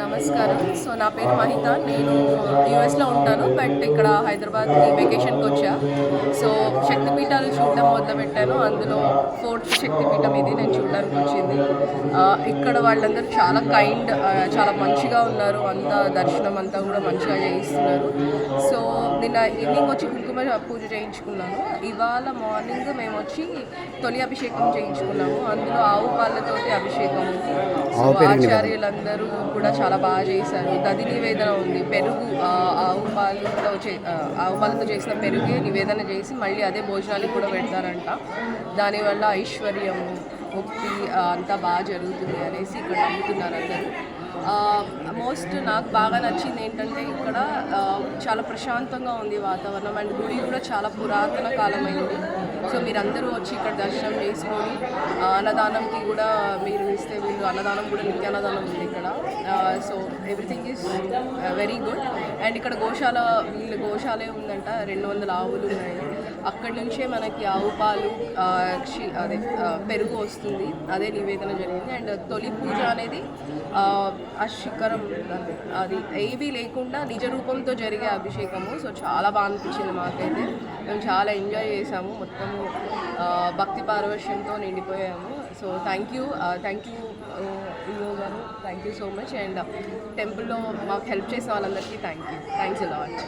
నమస్కారం. సో నా పేరు మహిత. నేను యూఎస్లో ఉంటాను బట్ ఇక్కడ హైదరాబాద్కి వెకేషన్కి వచ్చా. సో శక్తిపీఠాలు చూడడం మొదలుపెట్టాను. అందులో ఫోర్త్ శక్తిపీఠం ఇది నేను చూడడానికి వచ్చింది. ఇక్కడ వాళ్ళందరూ చాలా కైండ్ చాలా మంచిగా ఉన్నారు. అంతా దర్శనం అంతా కూడా మంచిగా చేయిస్తున్నారు. సో నిన్న ఈవినింగ్ వచ్చి కుంకుమ పూజ చేయించుకున్నాను. ఇవాళ మార్నింగ్ మేము వచ్చి తొలి అభిషేకం చేయించుకున్నాము. అందులో ఆవు పాలతోటి అభిషేకం ఉంది సో ఆచార్యులందరూ కూడా చాలా బాగా చేశారు. దది నివేదన ఉంది. పెరుగు ఆవు పాలతో చే ఆవు పాలతో చేసిన పెరుగే నివేదన చేసి మళ్ళీ అదే భోజనాలు కూడా పెడతారంట. దానివల్ల ఐశ్వర్యము ముక్తి అంతా బాగా జరుగుతుంది అనేసి ఇక్కడ నమ్ముతున్నారు అందరూ. మోస్ట్ నాకు బాగా నచ్చింది ఏంటంటే ఇక్కడ చాలా ప్రశాంతంగా ఉంది వాతావరణం అండ్ గుడి కూడా చాలా పురాతన కాలమైంది. సో మీరందరూ వచ్చి ఇక్కడ దర్శనం చేసుకొని అన్నదానంకి కూడా మీరు ఇస్తే వీళ్ళు అన్నదానం కూడా నిత్య అన్నదానం ఉంది ఇక్కడ. So everything is very good and ఇక్కడ గోశాల వీళ్ళు గోశాలే ఉందంట రెండు వందల ఆవులు ఉన్నాయి. అక్కడి నుంచే మనకి ఆవు పాలు అదే పెరుగు వస్తుంది. అదే నివేదన జరిగింది. అండ్ తొలి పూజ అనేది ఆ, శిఖరం అది ఏవి లేకుండా నిజ రూపంతో జరిగే అభిషేకము. సో చాలా బాగా అనిపించింది మాకైతే. మేము చాలా ఎంజాయ్ చేసాము. మొత్తము భక్తి పారవశ్యంతో నిండిపోయాము. So thank you thank you ఇన్నో గారు. Thank you so much and టెంపుల్లో మాకు హెల్ప్ చేసే వాళ్ళందరికీ థ్యాంక్ యూ థ్యాంక్స్ లాట్